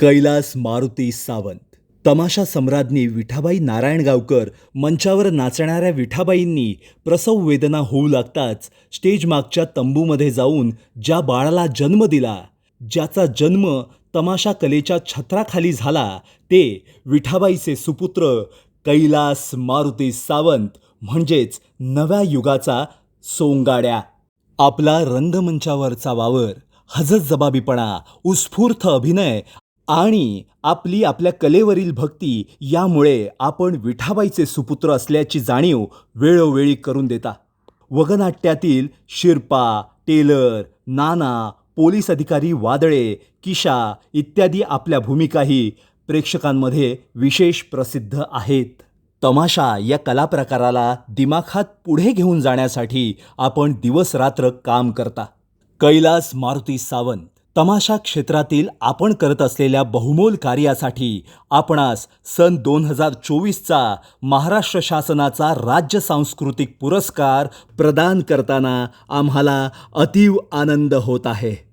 कैलास मारुती सावंत. तमाशा सम्राज्ञी विठाबाई नारायणगावकर मंचावर नाचणाऱ्या विठाबाईंनी प्रसव वेदना होऊ लागताच स्टेजमागच्या तंबूमध्ये जाऊन ज्या बाळाला जन्म दिला ज्याचा जन्म तमाशा कलेच्या छत्राखाली झाला ते विठाबाईचे सुपुत्र कैलास मारुती सावंत म्हणजेच नव्या युगाचा सोंगाड्या. आपला रंगमंचावरचा वावर हजरजबाबीपणा उत्स्फूर्त अभिनय आणि आपली आपल्या कलेवरील भक्ती यामुळे आपण विठाबाईचे सुपुत्र असल्याची जाणीव वेळोवेळी करून देता. वगनाट्यातील शिरपा टेलर नाना पोलीस अधिकारी वादळे किशा इत्यादी आपल्या भूमिकाही प्रेक्षकांमध्ये विशेष प्रसिद्ध आहेत. तमाशा या कलाप्रकाराला दिमाखात पुढे घेऊन जाण्यासाठी आपण दिवसरात्र काम करता. कैलास मारुती सावंत तमाशा क्षेत्रातील आपण करत असलेल्या बहुमोल कार्यासाठी आपणास सन दोन हजार चोवीसचा महाराष्ट्र शासनाचा राज्य सांस्कृतिक पुरस्कार प्रदान करताना आम्हाला अतीव आनंद होत आहे.